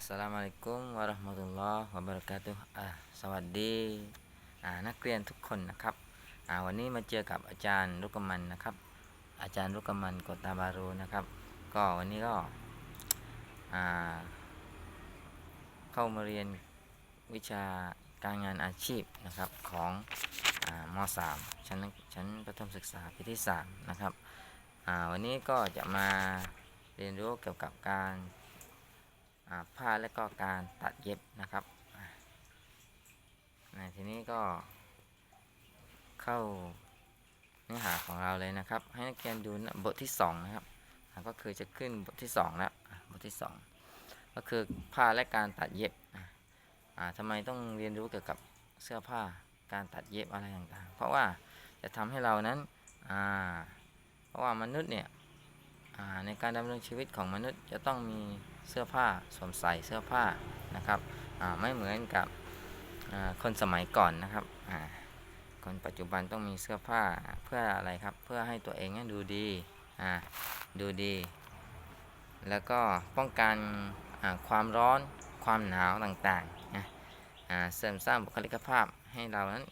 อัสสลามุอะลัยกุมวะเราะห์มะตุลลอฮ์วะบะเราะกาตุฮ์อ่าสวัสดีอ่านักเรียนทุกคนนะครับอ่าวันนี้มาเจอกับอาจารย์รุกกมันนะครับ อาจารย์รุกกมันกตาบารูนะครับ ก็วันนี้ก็อ่าเข้ามาเรียนวิชาการงานอาชีพนะครับของอาม 3 ชั้นชั้นประถมศึกษาปีที่3นะครับอ่าวันนี้ก็จะมาเรียนรู้เกี่ยวกับการ ผ้าและก็การตัดเย็บนะครับทีนี้ก็เข้าเนื้อหาของเราเลยนะครับ ให้นักเรียนดูบทที่สองนะครับ ก็คือจะขึ้นบทที่สองแล้วบทที่สองก็คือผ้าและการตัดเย็บอ่าอ่าทำไมต้องเรียนรู้เกี่ยวกับเสื้อผ้าการตัดเย็บอะไรต่างๆ เพราะว่าจะทำให้เรานั้นเพราะว่ามนุษย์เนี่ยในการดำรงชีวิตของมนุษย์จะต้องมี เสื้อผ้าสวมใส่เสื้อผ้านะครับไม่เหมือนกับคนสมัยก่อนนะครับคนปัจจุบันต้องมีเสื้อผ้าเพื่ออะไรครับ เพื่อให้ตัวเองนั้นดูดีดูดี แล้วก็ป้องกันความร้อนความหนาวต่างๆนะเสริมสร้างบุคลิกภาพให้เรานั้น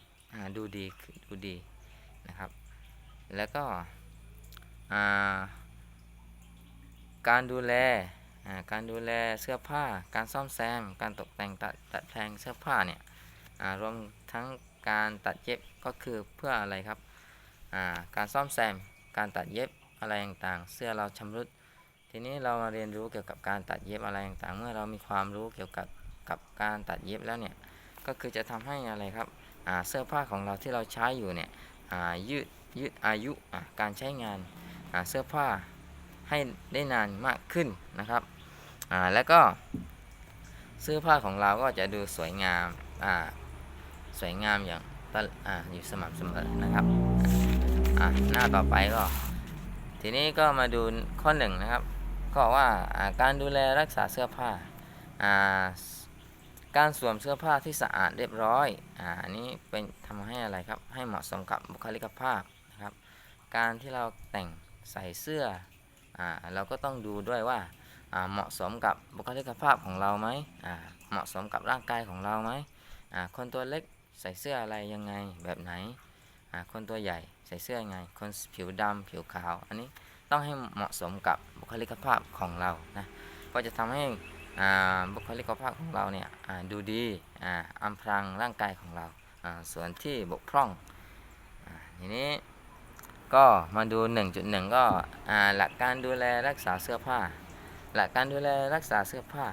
ดูดีดูดีนะครับ แล้วก็การดูแล การดูแลเสื้อผ้า การซ่อมแซม การตกแต่งตัดตัดแปลงเสื้อผ้าเนี่ยรวมทั้งการตัดเย็บก็คือเพื่ออะไรครับ การซ่อมแซม การตัดเย็บอะไรต่างๆ เสื้อเราชำรุด ทีนี้เรามาเรียนรู้เกี่ยวกับการตัดเย็บอะไรต่างๆ เมื่อเรามีความรู้เกี่ยวกับกับการตัดเย็บแล้วเนี่ย ก็คือจะทำให้อะไรครับเสื้อผ้าของเราที่เราใช้อยู่เนี่ยยืดยืดอายุการใช้งานเสื้อผ้าให้ได้นานมากขึ้นนะครับ อ่าแล้วก็เสื้อผ้าของเราก็จะดูสวยงามอ่าสวยงามอย่างตะอ่าอยู่สม่ำเสมอนะครับอ่าหน้าต่อไปก็ ทีนี้ก็มาดูข้อหนึ่งนะครับ ก็ว่าอ่าการดูแลรักษาเสื้อผ้าอ่าการสวมเสื้อผ้าที่สะอาดเรียบร้อย อ่า นี้เป็นทำให้อะไรครับ ให้เหมาะสมกับบุคลิกภาพนะครับ การที่เราแต่งใส่เสื้อ อ่า เราก็ต้องดูด้วยว่า เหมาะสมกับบุคลิกภาพของเราไหมเหมาะสมกับร่างกายของเราไหมคนตัวเล็กใส่เสื้ออะไรยังไงแบบไหน คนตัวใหญ่ใส่เสื้อยังไง คนผิวดำผิวขาว อันนี้ต้องให้เหมาะสมกับบุคลิกภาพของเรานะก็จะทำให้บุคลิกภาพของเราเนี่ยดูดีอ่าอำพรางร่างกายของเราส่วนที่บกพร่องอทีนี้ก็มาดู 1.1 ก็อ่าหลักการดูแลรักษาเสื้อผ้า หลักการดูแลรักษาเสื้อผ้า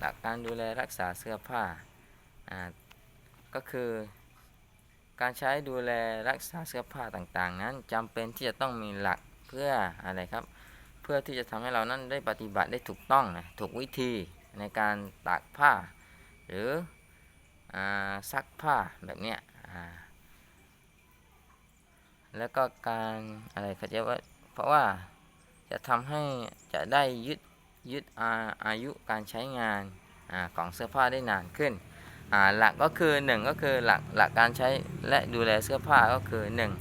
หลักการดูแลรักษาเสื้อผ้า ก็คือการใช้ดูแลรักษาเสื้อผ้าต่างๆ นั้นจำเป็นที่จะต้องมีหลักเพื่ออะไรครับ เพื่อที่จะทำให้เรานั้นได้ปฏิบัติได้ถูกต้องนะถูกวิธีในการตากผ้า หรืออซักผ้าแบบเนี้ยแล้วก็การอะไรเขาจะว่าเพราะว่า จะทำให้จะได้ยึดยึดอาอายุการใช้งานอาของเสื้อผ้าได้นานขึ้น หลักก็คือหนึ่งก็คือหลักหลักการใช้และดูแลเสื้อผ้าก็คือหนึ่ง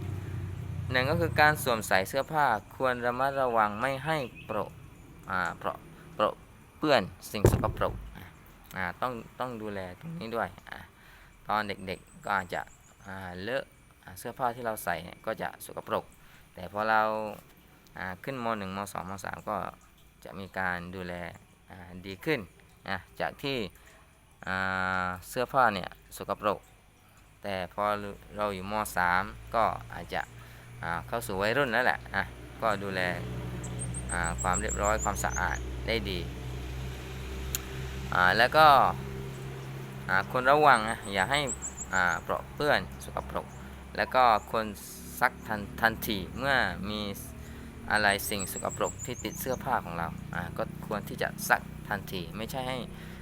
หนึ่งก็คือการสวมใส่เสื้อผ้าควรระมัดระวังไม่ให้โปรอ่าเปราะเปรอะเปื้อนสิ่งสกปรกต้องต้องดูแลตรงนี้ด้วยอตอนเด็กๆก็อาจจะเลอะเสื้อผ้าที่เราใส่ก็จะสกปรก แต่พอเรา ขึ้นม .1 ม .2 ม .3 ก็จะมีการดูแลดีขึ้นนะจากที่เสื้อผ้าเนี่ยสกปรก แต่พอเราอยู่ม .3 ก็อาจจะเข้าสู่วัยรุ่นแล้วแหละอะก็ดูแลความเรียบร้อยความสะอาดได้ดีแล้วก็คนระวังนะอย่าให้เปราะเปื้อนสกปรก แล้วก็คนซักทันทันทีเมื่อมี อะไรสิ่งสกปรกที่ติดเสื้อผ้าของเราอ่าก็ควรที่จะซักทันทีไม่ใช่ให้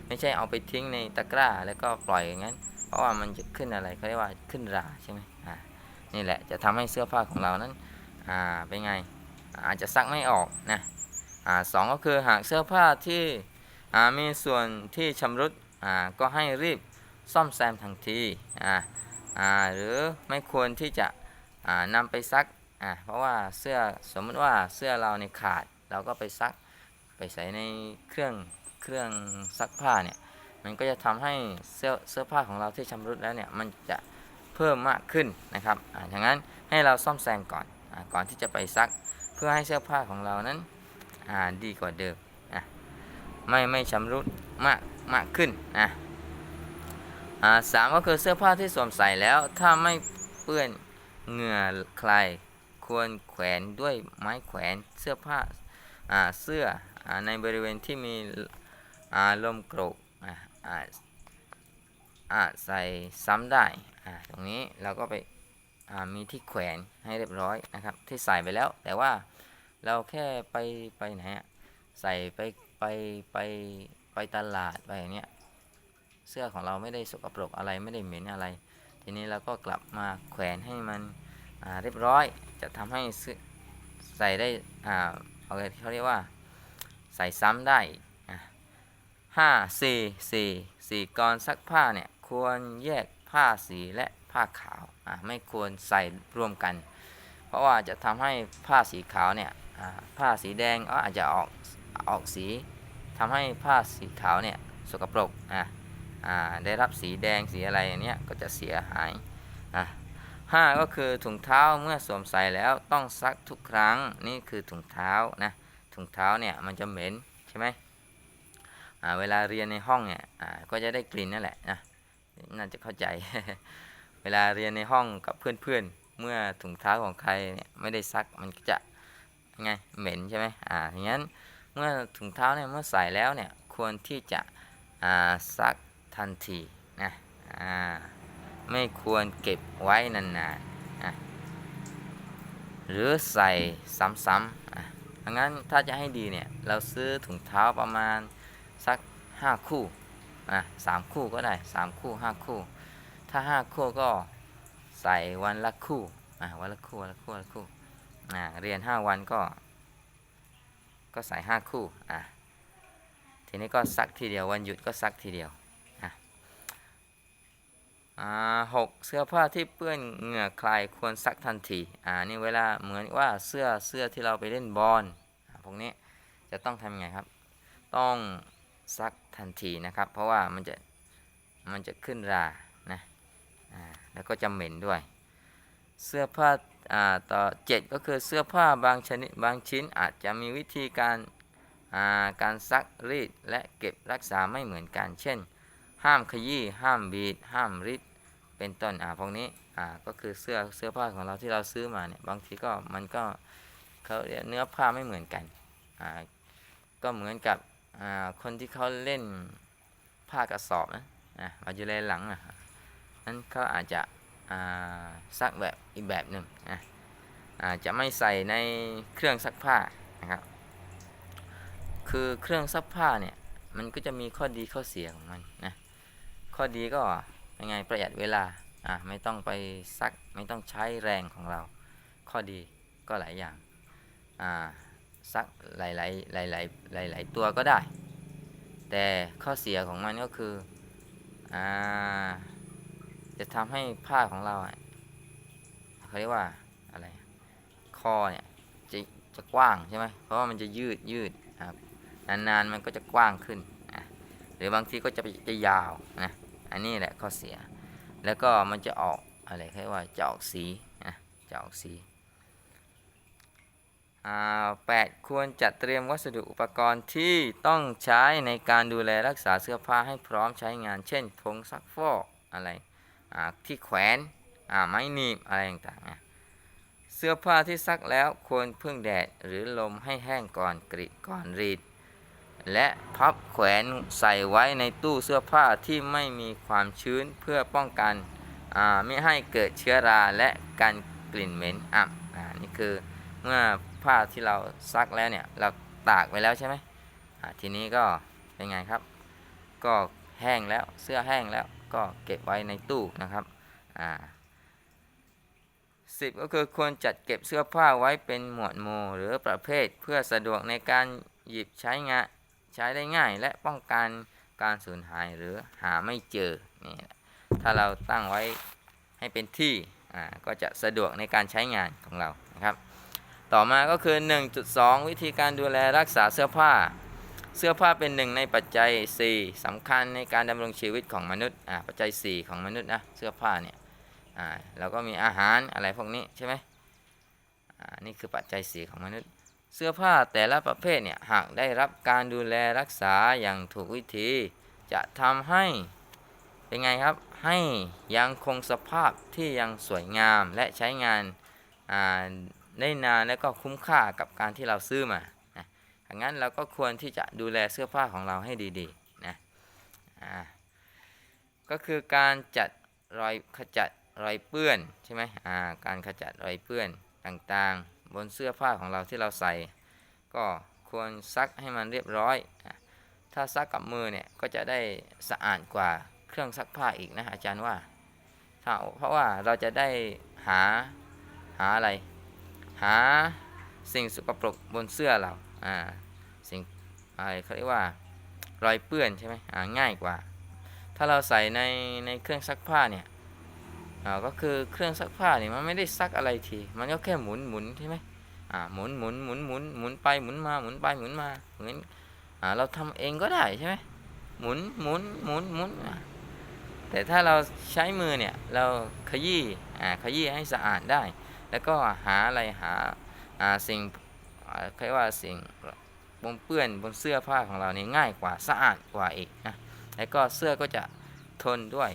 ไม่ใช่เอาไปทิ้งในตะกร้าแล้วก็ปล่อยอย่างนั้น เพราะว่ามันจะขึ้นอะไรเขาเรียกว่าขึ้นราใช่ไหมอ่านี่แหละจะทำให้เสื้อผ้าของเรานั้นอ่าเป็นไงอาจจะซักไม่ออกนะอ่าสองก็คือหากเสื้อผ้าที่อ่ามีส่วนที่ชำรุดอ่าก็ให้รีบซ่อมแซมทันทีอ่าอ่าหรือไม่ควรที่จะอ่านำไปซัก อ่าเพราะว่าเสื้อสมมติว่าเสื้อเราในยขาดเราก็ไปซักไปใส่ในเครื่องเครื่องซักผ้าเนี่ยมันก็จะทำให้เสื้อเสื้อผ้าของเราที่ชำรุดแล้วเนี่ยมันจะเพิ่มมากขึ้นนะครับอ่าดังนั้นให้เราซ่อมแซมก่อนอ่าก่อนที่จะไปซัก เพื่อให้เสื้อผ้าของเรานั้นอ่าดีกว่าเดิมอะไม่ไม่ชำรุดมากมากขึ้นนะอ่าสามก็คือเสื้อผ้าที่สวมใส่แล้วถ้าไม่เปื้อนเหงื่อใคร ควรแขวนด้วยไม้แขวนเสื้อผ้าอ่าเสื้ออในบริเวณที่มีอ่าลมโกรกอ่าอ่าใส่ซ้ำได้อ่าตรงนี้เราก็ไปอ่ามีที่แขวนให้เรียบร้อยนะครับที่ใส่ไปแล้วแต่ว่าเราแค่ไปไปไหนใส่ไปไปไปไปตลาดไปอย่างเนี้ยเสื้อของเราไม่ได้สกปรกอะไรไม่ได้เหม็นอะไร ทีนี้เราก็กลับมาแขวนให้มัน อ่าเรียบร้อยจะทำให้ใส่ได้อ่าเอาเลยเขาเรียกว่าใส่ซ้ำได้ห้าสี่สี่สี่กรซักผ้าเนี่ยควรแยกผ้าสีและผ้าขาวอะไม่ควรใส่รวมกัน เพราะว่าจะทำให้ผ้าสีขาวเนี่ยอ่าผ้าสีแดงก็อาจจะออกออกสีทำให้ผ้าสีขาวเนี่ยสกปรกอะอ่าได้รับสีแดงสีอะไรอย่างเนี้ยก็จะเสียหาย อะห้าก็คือถุงเท้าเมื่อสวมใส่แล้วต้องซักทุกครั้งนี่คือถุงเท้านะถุงเท้าเนี่ยมันจะเหม็นใช่ไหมเวลาเรียนในห้องเนี่ยก็จะได้กลิ่นนั่นแหละนะน่าจะเข้าใจ เวลาเรียนในห้องกับเพื่อนๆ เมื่อถุงเท้าของใครเนี่ยไม่ได้ซักมันก็จะไงเหม็นใช่ไหมอ่าอย่างนั้นเมื่อถุงเท้าเนี่ยเมื่อใส่แล้วเนี่ยควรที่จะอ่าซักทันทีนะอ่า ไม่ควรเก็บไว้นานๆนะหรือใส่ซ้ำๆอะดังนั้นถ้าจะให้ดีเนี่ยเราซื้อถุงเท้าประมาณสัก 5 คู่อะสามคู่ก็ได้ 3 คู่ 5 คู่ ถ้า 5 คู่ก็ใส่วันละคู่อะวันละคู่วันละคู่วันละคู่อะเรียน 5 วันก็ ก็ใส่ 5 คู่อะทีนี้ก็ซักทีเดียววันหยุดก็ซักทีเดียว หกเสื้อผ้าที่เปื้อนเหงื่อใครควรซักทันทีอ่านี่เวลาเหมือนว่าเสื้อเสื้อที่เราไปเล่นบอลพวกนี้จะต้องทำยังไงครับ ต้องซักทันทีนะครับ เพราะว่ามันจะมันจะขึ้นรานะอ่าแล้วก็จะเหม็นด้วย เสื้อผ้าอ่าต่อเจ็ดก็คือเสื้อผ้าบางชนิดบางชิ้นอาจจะมีวิธีการอ่าการซักรีดและเก็บรักษาไม่เหมือนกันเช่น ห้ามขยี้ห้ามบีดห้ามริดเป็นต้นอ่าพวกนี้อ่าก็คือเสื้อเสื้อผ้าของเราที่เราซื้อมาเนี่ยบางทีก็มันก็เขาเรียกเนื้อผ้าไม่เหมือนกันอ่าก็เหมือนกับอ่าคนที่เขาเล่นผ้ากระสอบนะอะมาอยู่เลยหลังอะนั้นเขาอาจจะอ่าซักแบบอีกแบบหนึ่งนะอาจจะไม่ใส่ในเครื่องซักผ้านะครับคือเครื่องซักผ้าเนี่ยมันก็จะมีข้อดีข้อเสียของมันนะ ข้อดีก็ยังไงประหยัดเวลาอะไม่ต้องไปซักไม่ต้องใช้แรงของเรา ข้อดีก็หลายอย่างอ่าซักหลายหลายหลายหลายหลายหลายๆตัวก็ได้ แต่ข้อเสียของมันก็คืออ่าจะทำให้ผ้าของเราอะเขาเรียกว่าอะไรคอเนี่ยจะจะกว้างใช่ไหมเพราะว่ามันจะยืดยืดครับนานๆมันก็จะกว้างขึ้นหรือบางทีก็จะไปจะยาวนะ อันนี้แหละข้อเสีย แล้วก็มันจะออกอะไรคล้ายว่าจะออกสีนะจะออกสีอ่าแปดควรจัดเตรียมวัสดุอุปกรณ์ที่ต้องใช้ในการดูแลรักษาเสื้อผ้าให้พร้อมใช้งาน เช่นผงซักฟอกอะไรอ่าที่แขวนอ่าไม้หนีบอะไรต่างๆเสื้อผ้าที่ซักแล้วควรพึ่งแดดหรือลมให้แห้งก่อนกรีดก่อนรีด และพับแขวนใส่ไว้ในตู้เสื้อผ้าที่ไม่มีความชื้นเพื่อป้องกันไม่ให้เกิดเชื้อราและกันกลิ่นเหม็นอับอ่านี่คือเมื่อผ้าที่เราซักแล้วเนี่ยเราตากไว้แล้วใช่ไหมทีนี้ก็เป็นไงครับ ก็แห้งแล้วเสื้อแห้งแล้วก็เก็บไว้ในตู้นะครับอ่าสิบก็คือควรจัดเก็บเสื้อผ้าไว้เป็นหมวดหมู่หรือประเภทเพื่อสะดวกในการหยิบใช้งาน ใช้ได้ง่ายและป้องกันการสูญหายหรือหาไม่เจอนี่ถ้าเราตั้งไว้ให้เป็นที่อ่าก็จะสะดวกในการใช้งานของเรานะครับ ต่อมาก็คือ 1.2 วิธีการดูแลรักษาเสื้อผ้า เสื้อผ้าเป็นหนึ่งในปัจจัย 4สำคัญในการดำรงชีวิตของมนุษย์อ่าปัจจัย 4 ของมนุษย์นะเสื้อผ้าเนี่ยอ่าเราก็มีอาหารอะไรพวกนี้ใช่ไหมอ่านี่คือปัจจัย 4 ของมนุษย์ เสื้อผ้าแต่ละประเภทเนี่ยหากได้รับการดูแลรักษาอย่างถูกวิธี จะทำให้เป็นไงครับให้ยังคงสภาพที่ยังสวยงามและใช้งานอ่าได้นานและก็คุ้มค่ากับการที่เราซื้อมานะดังนั้นเราก็ควรที่จะดูแลเสื้อผ้าของเราให้ดีๆนะอ่าก็คือการจัดรอยขจัดรอยเปื้อนใช่ไหมอ่าการขจัดรอยเปื้อนต่างๆ บนเสื้อผ้าของเราที่เราใส่ ก็ควรซักให้มันเรียบร้อย ถ้าซักกับมือเนี่ยก็จะได้สะอาดกว่าเครื่องซักผ้าอีกนะอาจารย์ว่าถ้าเพราะว่าเราจะได้หาหาอะไร หาสิ่งสกปรกบนเสื้อเราอ่าสิ่งอะไรเขาเรียกว่ารอยเปื้อนใช่ไหมอ่าง่ายกว่า ถ้าเราใส่ในในเครื่องซักผ้าเนี่ย อ่าก็คือเครื่องซักผ้าเนี่ยมันไม่ได้ซักอะไรที มันก็แค่หมุนหมุนใช่ไหมอ่าหมุนหมุนหมุนหมุนหมุนไปหมุนมาหมุนไปหมุนมาเหมือนอ่าเราทำเองก็ได้ใช่ไหมหมุนหมุนหมุนหมุนแต่ถ้าเราใช้มือเนี่ยเราขยี้อ่าขยี้ให้สะอาดได้ แล้วก็หาอะไรหาอ่าสิ่งอ่าเรียกว่าสิ่งปนเปื้อนบนเสื้อผ้าของเรานี่ง่ายกว่าสะอาดกว่าอีกนะแล้วก็เสื้อก็จะทนด้วย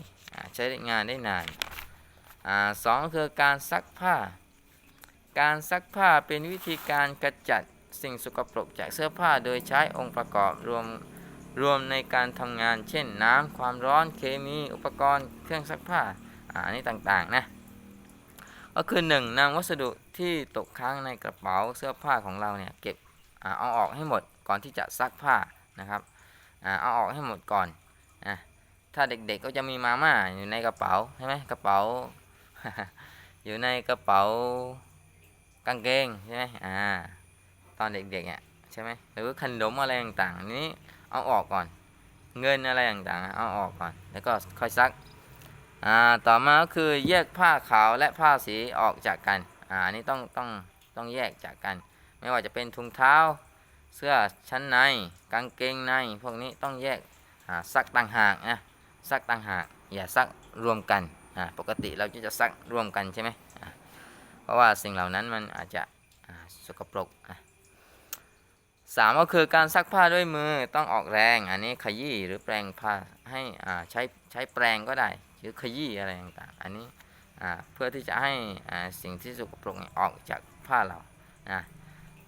ใช้งานได้นาน อ่าสองคือการซักผ้า การซักผ้าเป็นวิธีการกระจัดสิ่งสกปรกจากเสื้อผ้าโดยใช้องค์ประกอบรวมรวมในการทำงาน เช่นน้ำความร้อนเคมีอุปกรณ์เครื่องซักผ้าอันนี้ต่างๆนะก็คือหนึ่งนำวัสดุที่ตกค้างในกระเป๋าเสื้อผ้าของเราเนี่ยเก็บเอาออกให้หมดก่อนที่จะซักผ้านะครับเอาออกให้หมดก่อนนะถ้าเด็กๆก็จะมีมาม่าอยู่ในกระเป๋าใช่ไหมกระเป๋า อยู่ในกระเป๋ากางเกงใช่ไหมอ่า ตอนเด็กๆอะใช่ไหมหรือขนมอะไรต่างๆ นี้เอาออกก่อน เงินอะไรต่างๆ เอาออกก่อน แล้วก็ค่อยซัก อ่า ต่อมาก็คือแยกผ้าขาวและผ้าสีออกจากกัน อ่านนี้ต้องต้องต้องแยกจากกัน ไม่ว่าจะเป็นถุงเท้า เสื้อชั้นใน กางเกงใน พวกนี้ต้องแยก อ่า ซักต่างหากนะ ซักต่างหาก อย่าซักรวมกัน ปกติเราจะซักรวมกันใช่ไหมเพราะว่าสิ่งเหล่านั้นมันอาจจะสกปรกสามก็คือการซักผ้าด้วยมือต้องออกแรง อันนี้ขยี้หรือแปรงผ้าให้ใช้ใช้แปรงก็ได้หรือขยี้อะไรต่างๆ อันนี้เพื่อที่จะให้สิ่งที่สกปรกออกจากผ้าเรา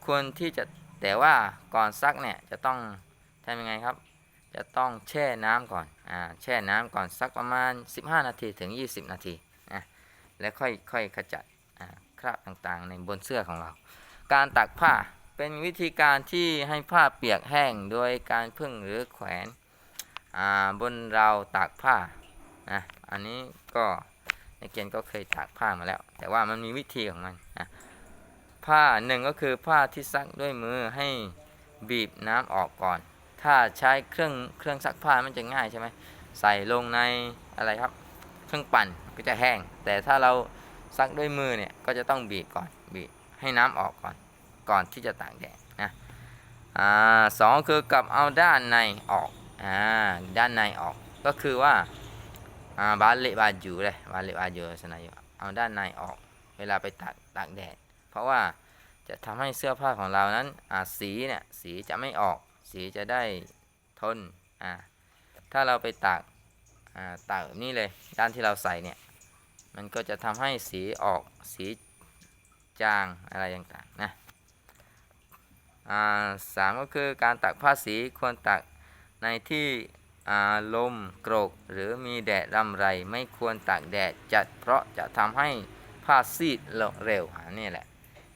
ควรที่จะแต่ว่าก่อนซักเนี่ยจะต้องทำยังไงครับ จะต้องแช่น้ำก่อน อ่า แช่น้ำก่อนสักประมาณ 15 นาทีถึง 20 นาทีนะแล้วค่อยค่อยขจัด อ่า คราบต่างๆ ในบนเสื้อของเรา การตักผ้าเป็นวิธีการที่ให้ผ้าเปียกแห้งโดยการพึ่งหรือแขวน อ่า บนเราตากผ้า นะ อันนี้ก็นักเรียนก็เคยตากผ้ามาแล้ว แต่ว่ามันมีวิธีของมันนะผ้าหนึ่งก็คือผ้าที่ซักด้วยมือให้บีบน้ำออกก่อน ถ้าใช้เครื่องเครื่องซักผ้ามันจะง่ายใช่ไหมใส่ลงในอะไรครับ เครื่องปั่นก็จะแห้ง แต่ถ้าเราซักด้วยมือเนี่ยก็จะต้องบีบก่อนบีบให้น้ำออกก่อนก่อนที่จะตากแดดนะอ่าสองคือกลับเอาด้านในออกอ่าด้านในออกก็คือว่าอ่าบาเลบาจูเลยบาเลบาจูสนายเอาด้านในออก เวลาไปตากตากแดด เพราะว่าจะทำให้เสื้อผ้าของเรานั้นอ่าสีเนี่ยสีจะไม่ออก สีจะได้ทนอ่าถ้าเราไปตากอ่าตากแบบนี้เลยด้านที่เราใส่เนี่ยมันก็จะทำให้สีออกสีจางอะไรต่างๆนะอ่าสามก็คือการตักผ้าสีควรตักในที่อ่าลมโกรกหรือมีแดดรำไร ไม่ควรตากแดดจัดเพราะจะทำให้ผ้าซีดเร็วอันนี้แหละ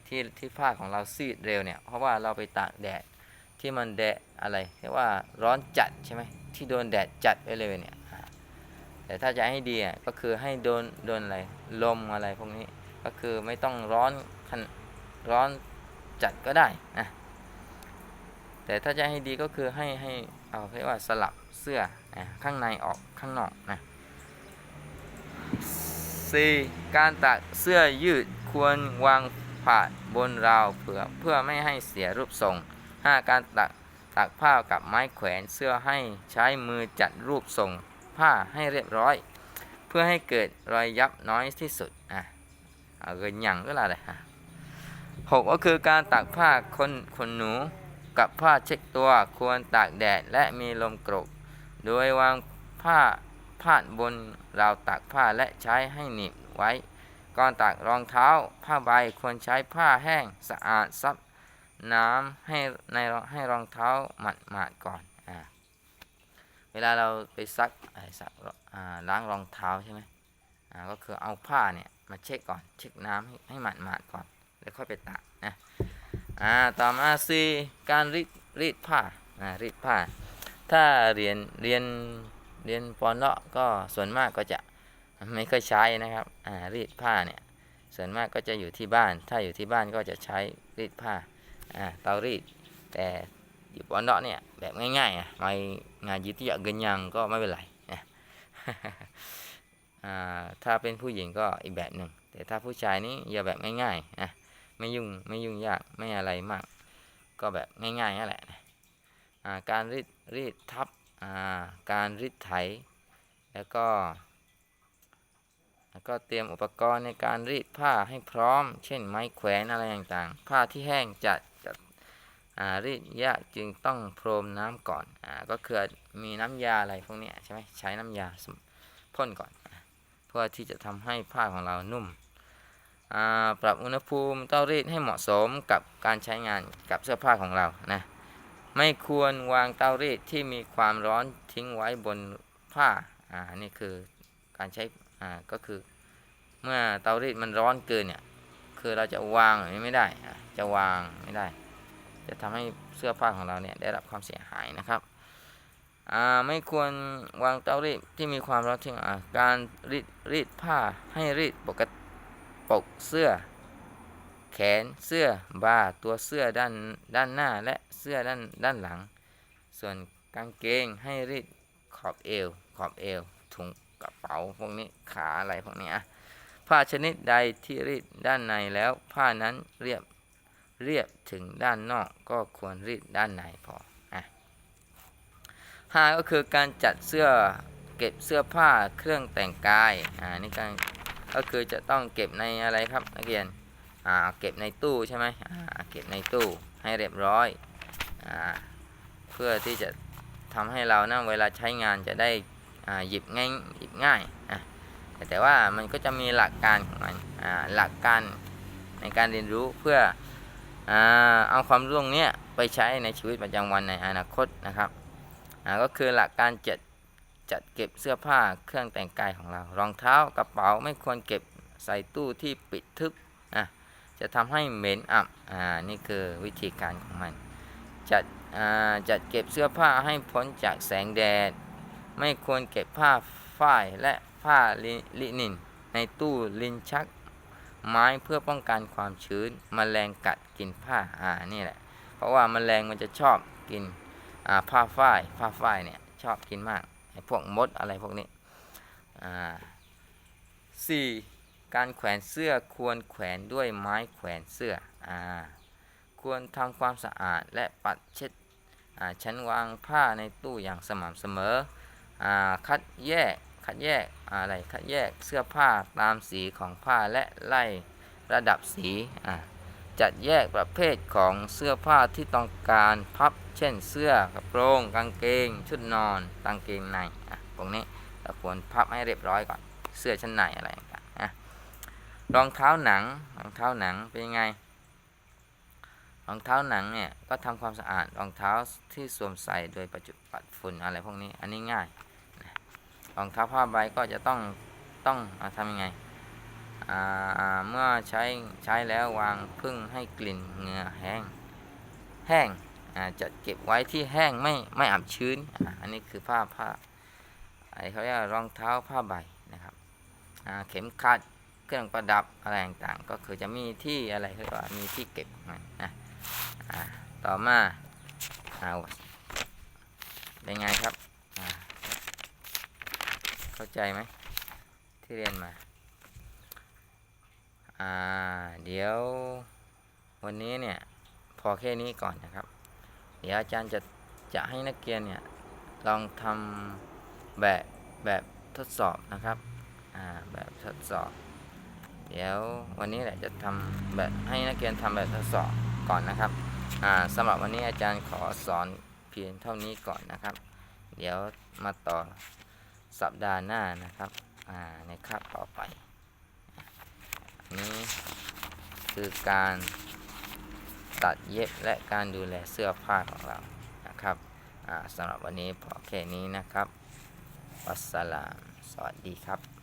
ที่ที่ผ้าของเราซีดเร็วเนี่ยเพราะว่าเราไปตากแดด ที่มันแดดอะไรเรียกว่าร้อนจัดใช่ไหมที่โดนแดดจัดไปเลยเนี่ยแต่ถ้าจะให้ดีก็คือให้โดนโดนอะไรลมอะไรพวกนี้ก็คือไม่ต้องร้อนร้อนจัดก็ได้นะแต่ถ้าจะให้ดีก็คือให้ให้เอาเรียกว่าสลับเสื้อข้างในออกข้างนอกนะสี่การตักเสื้อยืดควรวางผาบนราวเพื่อเพื่อไม่ให้เสียรูปทรง ห้าการตักผตักผ้ากับไม้แขวนเสื้อให้ใช้มือจัดรูปทรงผ้าให้เรียบร้อย เพื่อให้เกิดรอยยับน้อยที่สุดอะเอาเงินหยังก็ละเลยฮะหกก็คือการตักผ้าคนขนหนูกับผ้าเช็ดตัวควรตากแดดและมีลมกรกโดยวางผ้าพาดบนราวตากผ้าและใช้ให้หนีบไว้ ก่อนตากรองเท้าผ้าใบควรใช้ผ้าแห้งสะอาดซับ น้ำให้ในให้รองเท้าหมาดหมาดก่อนอ่าเวลาเราไปซักไอซักอ่าล้างรองเท้าใช่ไหมอ่าก็คือเอาผ้าเนี่ยมาเช็คก่อน เช็คน้ำให้ให้หมาดหมาดก่อน แล้วค่อยไปตากนะอ่าต่อมาสีการรีดรีดผ้าอ่ารีดผ้า ถ้าเรียนเรียนเรียนปอนเนาะก็ส่วนมากก็จะไม่ค่อยใช้นะครับอ่ารีดผ้าเนี่ยส่วนมากก็จะอยู่ที่บ้าน ถ้าอยู่ที่บ้านก็จะใช้รีดผ้า อ่าเตารีดแต่อยู่ปอนเนาะเนี่ยแบบง่ายๆอะไม่งานยิติยะเกินยังก็ไม่เป็นไรนะอ่าถ้าเป็นผู้หญิงก็อีกแบบหนึ่งแต่ถ้าผู้ชายนี่อย่าแบบง่ายๆนะไม่ยุ่งไม่ยุ่งยากไม่อะไรมาก ก็แบบง่ายๆนั่นแหละนะอ่าการรีดรีดทับอ่าการรีดไถ แล้วก็แล้วก็เตรียมอุปกรณ์ในการรีดผ้าให้พร้อม เช่นไม้แขวนอะไรต่างๆ ผ้าที่แห้งจัดจัด อารีดยากจึงต้องพรมน้ำก่อนอ่าก็คือมีน้ำยาอะไรพวกนี้ใช่ไหมใช้น้ำยาพ่นก่อนอเพื่อที่จะทำให้ผ้าของเรานุ่มอ่าปรับอุณหภูมิเต้ารีดให้เหมาะสมกับการใช้งานกับเสื้อผ้าของเรานะไม่ควรวางเตารีดที่มีความร้อนทิ้งไว้บนผ้าอ่านี่คือการใช้อ่าก็คือเมื่อเตารีดมันร้อนเกินเนี่ยคือเราจะวางแบบนี้ไม่ได้จะวางไม่ได้ จะทำให้เสื้อผ้าของเราเนี่ยได้รับความเสียหายนะครับอ่าไม่ควรวางเตารีดที่มีความร้อนทิ้งอ่าการรีดรีดผ้าให้รีดปกปกเสื้อ แขนเสื้อบ่าตัวเสื้อด้านด้านหน้าและเสื้อด้านด้านหลัง ส่วนกางเกงให้รีดขอบเอว ขอบเอวถุงกระเป๋าพวกนี้ขาอะไรพวกนี้อะผ้าชนิดใดที่รีดด้านในแล้วผ้านั้นเรียบ เรียบถึงด้านนอกก็ควรรีดด้านในพออะห้าก็คือการจัดเสื้อเก็บเสื้อผ้าเครื่องแต่งกายอ่านี่การก็คือจะต้องเก็บในอะไรครับนักเรียนอ่าเก็บในตู้ใช่ไหมอ่าเก็บในตู้ให้เรียบร้อยอ่าเพื่อที่จะทำให้เรานะเวลาใช้งานจะได้อ่าหยิบง่ายหยิบง่ายอะแต่ว่ามันก็จะมีหลักการของมันอ่าหลักการในการเรียนรู้เพื่อ เอาความรู้ตรงนี้ไปใช้ในชีวิตประจำวันในอนาคตนะครับก็คือหลักการจัดจัดเก็บเสื้อผ้าเครื่องแต่งกายของเรา รองเท้ากระเป๋าไม่ควรเก็บใส่ตู้ที่ปิดทึบะจะทำให้เหม็นอับอ่านี่คือวิธีการของมัน จัดจัดเก็บเสื้อผ้าให้พ้นจากแสงแดด ไม่ควรเก็บผ้าฝ้ายและผ้าลิลินินในตู้ลิ้นชัก ไม้เพื่อป้องกันความชื้นมแมลงกัดกินผ้าอ่านี่แหละ เพราะว่าแมลงมันจะชอบกินอ่าผ้าฝ้ายผ้าฝ้ายเนี่ยชอบกินมากไอ้พวกมดอะไรพวกนี้อ่าสี่การแขวนเสื้อควรแขวนด้วยไม้แขวนเสื้ออาควรทำความสะอาดและปัดเช็ดอ่าชั้นวางผ้าในตู้อย่างสม่ำเสมออาคัดแยกคัดแยก อะไรคัดแยกเสื้อผ้าตามสีของผ้าและไล่ระดับสีอ่าจัดแยกประเภทของเสื้อผ้าที่ต้องการพับ เช่นเสื้อกระโปรงกางเกง ชุดนอนกางเกงในอะพวกนี้เราควรพับให้เรียบร้อยก่อน เสื้อชั้นในอะไรต่างๆอะรองเท้าหนังรองเท้าหนังเป็นยังไงรองเท้าหนังเนี่ยก็ทำความสะอาดรองเท้าที่สวมใส่โดยปัจจุปัดฝุ่นอะไรพวกนี้อันนี้ง่าย รองเท้าผ้าใบก็จะต้องต้องอทำยังไงเมื่อใช้ใช้แล้ววางพึ่งให้กลิ่นเหงื่อแห้งแห้งจัดเก็บไว้ที่แห้งไม่ไม่อับชื้นออันนี้คือผ้าผ้าไอเขาเรียกว่ารองเท้าผ้าใบนะครับเข็มขัดเครื่องประดับอะไรต่างๆก็คือจะมีที่อะไรเขาเรียกว่ามีที่เก็บของมันนะต่อมาเอาเป็นไงครับ เข้าใจไหมที่เรียนมา อ่า เดี๋ยว วันนี้เนี่ย พอแค่นี้ก่อนนะครับ เดี๋ยวอาจารย์จะจะให้นักเรียนเนี่ย ลองทำแบบแบบทดสอบนะครับ อ่า แบบทดสอบ เดี๋ยววันนี้แหละจะทำแบบให้นักเรียนทำแบบทดสอบก่อนนะครับ อ่าสำหรับวันนี้อาจารย์ขอสอนเพียงเท่านี้ก่อนนะครับ เดี๋ยวมาต่อ สัปดาห์หน้านะครับ อ่า ในคาบต่อไปนนี้คือการตัดเย็บและการดูแลเสื้อผ้าของเรา นะครับ อ่าสำหรับวันนี้พอแค่นี้นะครับวัสสลาม สวัสดีครับ